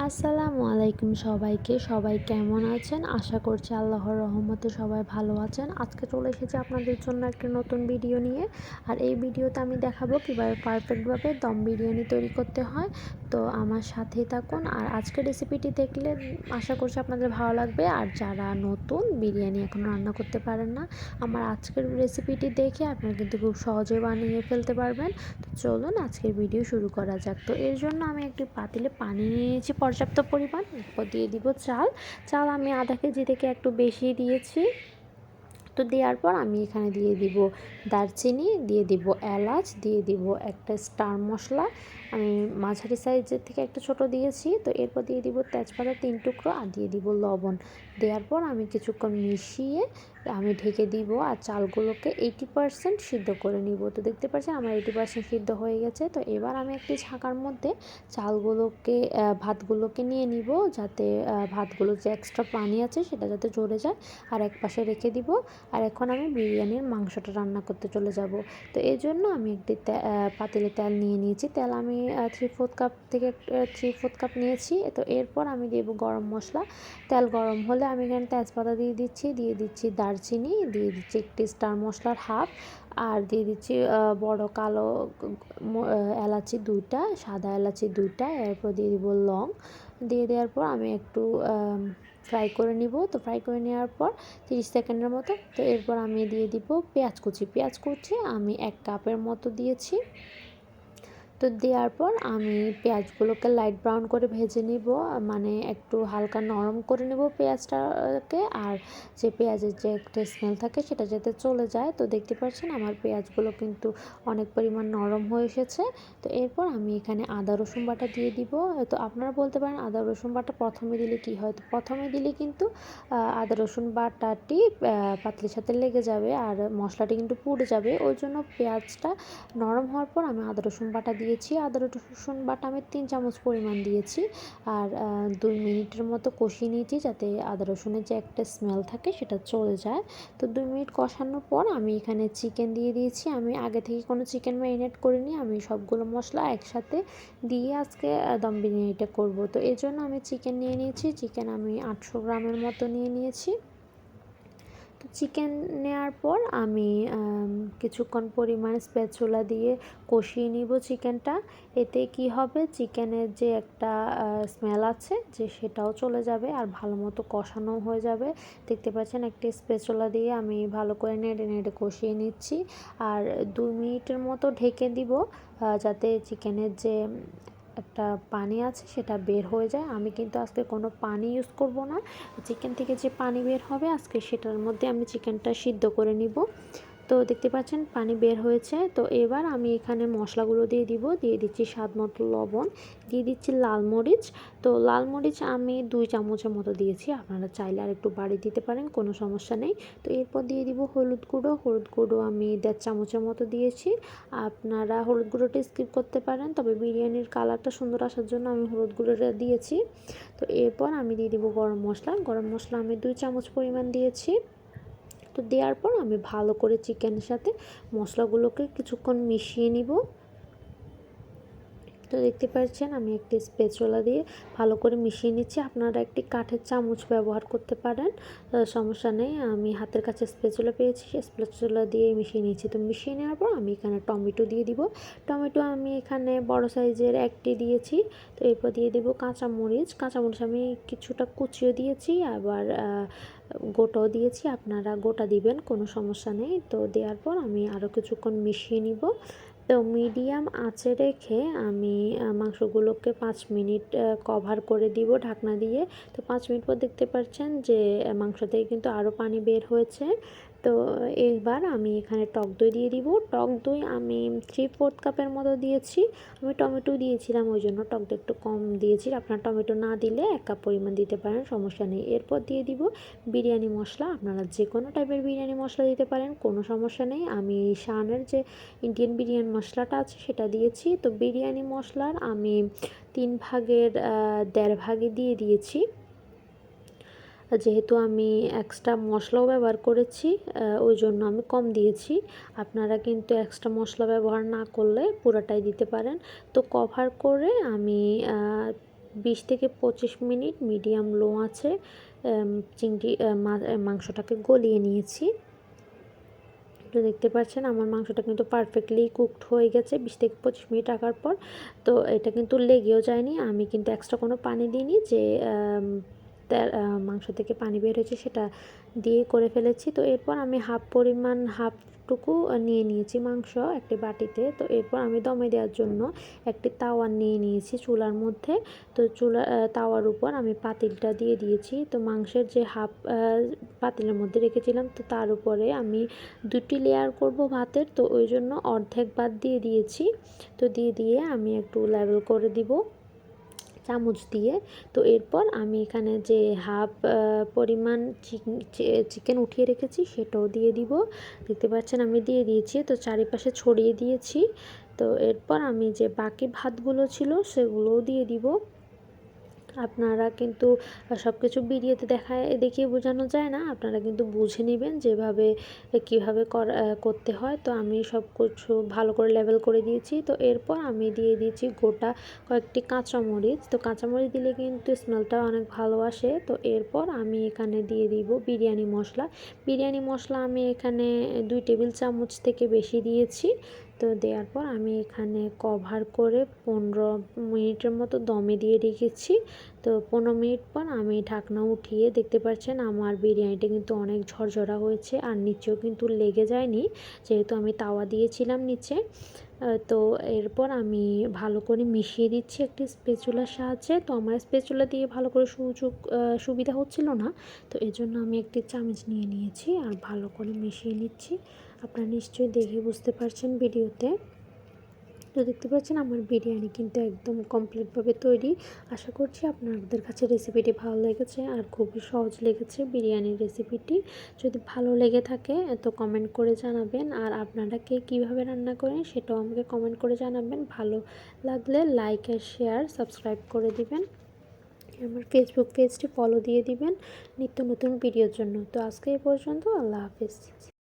আসসালামু আলাইকুম সবাইকে। সবাই কেমন আছেন? আশা করছি আল্লাহর রহমতে সবাই ভালো আছেন। আজকে চলে এসেছি আপনাদের জন্য একটা নতুন ভিডিও নিয়ে। আর এই ভিডিওতে আমি দেখাবো কীভাবে পারফেক্টভাবে দম বিরিয়ানি তৈরি করতে হয়। তো আমার সাথেই থাকুন। আর আজকের রেসিপিটি দেখলে আশা করছি আপনাদের ভালো লাগবে। আর যারা নতুন বিরিয়ানি এখনও রান্না করতে পারেন না, আমার আজকের রেসিপিটি দেখে আপনারা কিন্তু খুব সহজে বানিয়ে ফেলতে পারবেন। তো চলুন আজকের ভিডিও শুরু করা যাক। তো এর জন্য আমি একটি পাতিলে পানি নিয়েছি পর্যাপ্ত পরিমাণ। দিয়ে দিব চাল। চাল আমি আধা কেজি থেকে একটু বেশি দিয়েছি। তো দেওয়ার পর আমি এখানে দিয়ে দিব দারচিনি, দিয়ে দিব এলাচ, দিয়ে দিব একটা স্টার মশলা। আমি মাঝারি সাইজের থেকে একটা ছোট দিয়েছি, তো এরপর দিয়ে দিব তেজপাতা তিন টুকরো আর দিয়ে দিব লবণ। দেওয়ার পর আমি কিছুক্ষণ মিশিয়ে আমি ঢেকে দিব আর চালগুলোকে এইটি পারসেন্ট সিদ্ধ করে নিব। তো দেখতে পাচ্ছেন আমার এইটি পারসেন্ট সিদ্ধ হয়ে গেছে। তো এবার আমি একটি ছাকার মধ্যে চালগুলোকে ভাতগুলোকে নিয়ে নিব যাতে ভাতগুলো যে এক্সট্রা পানি আছে সেটা যাতে ঝরে যায়। আর এক পাশে রেখে দিব। আর এখন আমি বিরিয়ানির মাংসটা রান্না করতে চলে যাব। তো এই জন্য আমি একটি পাতিলে তেল নিয়ে নিয়েছি। তেল আমি থ্রি ফোর্থ কাপ থেকে থ্রি ফোর্থ কাপ নিয়েছি। তো এরপর আমি দেব গরম মশলা। তেল গরম হলে আমি এখানে তেজপাতা দিয়ে দিচ্ছি। দিয়ে দিচ্ছি দারচিনি, দিয়ে দিচ্ছি একটি স্টার মশলার হাফ, আর দিয়ে দিচ্ছি বড় কালো এলাচি দুইটা, সাদা এলাচি দুইটা, এরপর দিয়ে দিব লং। দিয়ে দেওয়ার পর আমি একটু ফ্রাই করে নিব। তো ফ্রাই করে নেওয়ার পর তিরিশ সেকেন্ডের মতো, তো এরপর আমি দিয়ে দিব পেঁয়াজ কুচি। পেঁয়াজ কুচি আমি এক কাপের মতো দিয়েছি। তো দেওয়ার পর আমি পেঁয়াজগুলোকে লাইট ব্রাউন করে ভেজে নিব মানে একটু হালকা নরম করে নেব পেঁয়াজটাকে। আর যে পেঁয়াজের যে একটা স্মেল থাকে সেটা যাতে চলে যায়। তো দেখতে পাচ্ছেন আমার পেঁয়াজগুলো কিন্তু অনেক পরিমাণ নরম হয়ে এসেছে। তো এরপর আমি এখানে আদা, রসুন বাটা দিয়ে দিব। তো আপনারা বলতে পারেন আদা, রসুন বাটা প্রথমে দিলে কি হয়? তো প্রথমে দিলে কিন্তু আদা, রসুন বাটাটি পাতলির সাথে লেগে যাবে। আর মশলাটি কিন্তু পুড়ে যাবে। ওই জন্য পেঁয়াজটা নরম হওয়ার পর আমি আদা, রসুন বাটা দিয়ে দিয়েছি, আদা, রসুন বাটা আমি তিন চামচ পরিমাণ দিয়েছি। আর দুই মিনিটের মতো কষিয়ে নিয়েছি যাতে আদা, রসুনের যে একটা স্মেল থাকে সেটা চলে যায়। তো দুই মিনিট কষানোর পর আমি এখানে চিকেন দিয়ে দিয়েছি। আমি আগে থেকে কোনো চিকেন ম্যারিনেট করিনি। আমি সবগুলো মশলা একসাথে দিয়ে আজকে দম বিরিয়ানিটা করব। তো এই জন্য আমি চিকেন নিয়ে নিয়েছি। চিকেন আমি আটশো গ্রামের মতো নিয়ে নিয়েছি। তো চিকেন নেওয়ার পর আমি কিছুক্ষণ পরিমাণ স্প্যাচুলা দিয়ে কষিয়ে নিব চিকেনটা এতে কি হবে? চিকেনের যে একটা স্মেল আছে, যে সেটাও চলে যাবে আর ভালো মতো কষানো হয়ে যাবে। দেখতে পাচ্ছেন, একটি স্পেচুলা দিয়ে আমি ভালো করে নেড়ে নেড়ে কষিয়ে নিচ্ছি। আর দুই মিনিটের মতো ঢেকে দিব যাতে চিকেনের যে একটা পানি আছে, সেটা বের হয়ে যায়। আমি কিন্তু আজকে কোনো পানি ইউজ করব না। চিকেন থেকে যে পানি বের হবে, আজকে সেটার মধ্যে আমি চিকেনটা সিদ্ধ করে নিব। তো দেখতে পাচ্ছেন, পানি বের হয়েছে। তো এবার আমি এখানে মশলাগুলো দিয়ে দিব। দিয়ে দিচ্ছি স্বাদ মতো লবণ, দিয়ে দিচ্ছি লাল মরিচ। তো লাল মরিচ আমি দুই চামচের মতো দিয়েছি। আপনারা চাইলে আর একটু বাড়ি দিতে পারেন, কোনো সমস্যা নেই। তো এরপর দিয়ে দিব হলুদ গুঁড়ো। হলুদ গুঁড়ো আমি দেড় চামচের মতো দিয়েছি। আপনারা হলুদ গুঁড়োটা স্কিপ করতে পারেন, তবে বিরিয়ানির কালারটা সুন্দর আসার জন্য আমি হলুদ গুঁড়োটা দিয়েছি। তো এরপর আমি দিয়ে দিব গরম মশলা। গরম মশলা আমি দুই চামচ পরিমাণ দিয়েছি। তো দেওয়ার পর আমি ভালো করে চিকেনের সাথে মশলাগুলোকে কিছুক্ষণ মিশিয়ে নিব। তো দেখতে পাচ্ছেন আমি একটি স্পেচোলা দিয়ে ভালো করে মিশিয়ে নিচ্ছি। আপনারা একটি কাঠের চামচ ব্যবহার করতে পারেন সমস্যা নেই। আমি হাতের কাছে স্পেচোলা পেয়েছি স্পেচোলা দিয়ে মিশিয়ে নিয়েছি। তো মিশিয়ে নেওয়ার পর আমি এখানে টমেটো দিয়ে দিব। টমেটো আমি এখানে বড় সাইজের একটি দিয়েছি। তো এরপর দিয়ে দেবো কাঁচামরিচ। কাঁচামরিচ আমি কিছুটা কুচিও দিয়েছি, আবার গোটাও দিয়েছি, আপনারা গোটা দিবেন, কোনো সমস্যা নেই। তো দেওয়ার পর আমি আরও কিছুক্ষণ মিশিয়ে নিব। তো মিডিয়াম আঁচে রেখে আমি মাংসগুলোকে পাঁচ মিনিট কভার করে দিব ঢাকনা দিয়ে। তো পাঁচ মিনিট পর দেখতে পাচ্ছেন যে, মাংস থেকে কিন্তু আরও পানি বের হয়েছে। তো এবার আমি এখানে টক দই দিয়ে দিব। টক দই আমি থ্রি ফোর্থ কাপের মতো দিয়েছি। আমি টমেটো দিয়েছিলাম, ওই জন্য টক দই একটু কম দিয়েছি। আপনার টমেটো না দিলে এক কাপ পরিমাণ দিতে পারেন, সমস্যা নেই। এরপর দিয়ে দিব বিরিয়ানি মশলা। আপনারা যে কোনো টাইপের বিরিয়ানি মশলা দিতে পারেন, কোনো সমস্যা নেই। আমি শানের যে ইন্ডিয়ান বিরিয়ানি মশলাটা আছে, সেটা দিয়েছি। তো বিরিয়ানি মশলার আমি তিন ভাগের দেড় ভাগে দিয়ে দিয়েছি। যেহেতু আমি এক্সট্রা মশলাও ব্যবহার করেছি ওই জন্য আমি কম দিয়েছি। আপনারা কিন্তু এক্সট্রা মশলা ব্যবহার না করলে পুরোটাই দিতে পারেন। তো কভার করে আমি বিশ থেকে পঁচিশ মিনিট মিডিয়াম লো আছে চিংড়ি মাংসটাকে গলিয়ে নিয়েছি। তো দেখতে পাচ্ছেন আমার মাংসটা কিন্তু পারফেক্টলি কুকড হয়ে গেছে বিশ থেকে পঁচিশ মিনিট রাখার পর। তো এটা কিন্তু লেগেও যায়নি, আমি কিন্তু এক্সট্রা কোনো পানি দিইনি যে মাংস থেকে পানি বের হয়েছে সেটা দিয়ে করে ফেলেছি। তো এরপর আমি হাফ পরিমাণ, হাফ টুকু নিয়ে নিয়েছি মাংস একটি বাটিতে। তো এরপর আমি দমে দেওয়ার জন্য একটি তাওয়া নিয়ে নিয়েছি চুলার মধ্যে। তো চুলা তাওয়ার উপর আমি পাতিলটা দিয়ে দিয়েছি। তো মাংসের যে হাফ পাতিলের মধ্যে রেখেছিলাম, তো তার উপরে আমি দুটি লেয়ার করব ভাতের। তো ওই জন্য অর্ধেক ভাত দিয়ে দিয়েছি। তো দিয়ে দিয়ে আমি একটু লেভেল করে দিব। চামচ দিয়ে। তো এরপর আমি এখানে যে হাফ পরিমাণ চিকেন উঠিয়ে রেখেছি সেটাও দিয়ে দিব। দেখতে পাচ্ছেন আমি দিয়ে দিয়েছি, তো চারিপাশে ছড়িয়ে দিয়েছি। তো এরপর আমি যে বাকি ভাতগুলো ছিল সেগুলোও দিয়ে দিব। আপনারা কিন্তু সব কিছু ভিডিওতে দেখায় দেখিয়ে বোঝানো যায় না। আপনারা কিন্তু বুঝে নেবেন যেভাবে কীভাবে করতে হয়। তো আমি সব কিছু ভালো করে লেভেল করে দিয়েছি। তো এরপর আমি দিয়ে দিয়েছি গোটা কয়েকটি কাঁচামরিচ। তো কাঁচামরিচ দিলে কিন্তু স্মেলটা অনেক ভালো আসে। তো এরপর আমি এখানে দিয়ে দিব বিরিয়ানি মশলা। বিরিয়ানি মশলা আমি এখানে দুই টেবিল চামচ থেকে বেশি দিয়েছি। তো দেওয়ার পর আমি এখানে কভার করে পনেরো মিনিটের মতো দমে দিয়ে রেখেছি। তো পনেরো মিনিট পর আমি ঢাকনা উঠিয়ে দেখতে পাচ্ছেন আমার বিরিয়ানিটা কিন্তু অনেক ঝরঝরা হয়েছে আর নিচেও কিন্তু লেগে যায়নি। যেহেতু আমি তাওয়া দিয়েছিলাম নিচে তো এরপর আমি ভালো করে মিশিয়ে দিচ্ছি একটি স্পেচুলার সাহায্যে। তো আমার স্পেচুলা দিয়ে ভালো করে সুযোগ সুবিধা হচ্ছিল না, তো এজন্য আমি একটি চামচ নিয়ে নিয়েছি আর ভালো করে মিশিয়ে নিচ্ছি। আপনারা নিশ্চয়ই দেখে বুঝতে পারছেন ভিডিওতে। তো দেখতে পাচ্ছেন আমার বিরিয়ানি কিন্তু একদম কমপ্লিটভাবে তৈরি। আশা করছি আপনাদের কাছে রেসিপিটি ভালো লেগেছে আর খুবই সহজ লেগেছে বিরিয়ানির রেসিপিটি যদি ভালো লেগে থাকে, তো কমেন্ট করে জানাবেন। আর আপনারা কে কীভাবে রান্না করেন, সেটাও আমাকে কমেন্ট করে জানাবেন। ভালো লাগলে লাইক আর শেয়ার সাবস্ক্রাইব করে দিবেন। আমার ফেসবুক পেজটি ফলো দিয়ে দিবেন নিত্য নতুন ভিডিওর জন্য। তো আজকে এই পর্যন্ত, আল্লাহ হাফিজ।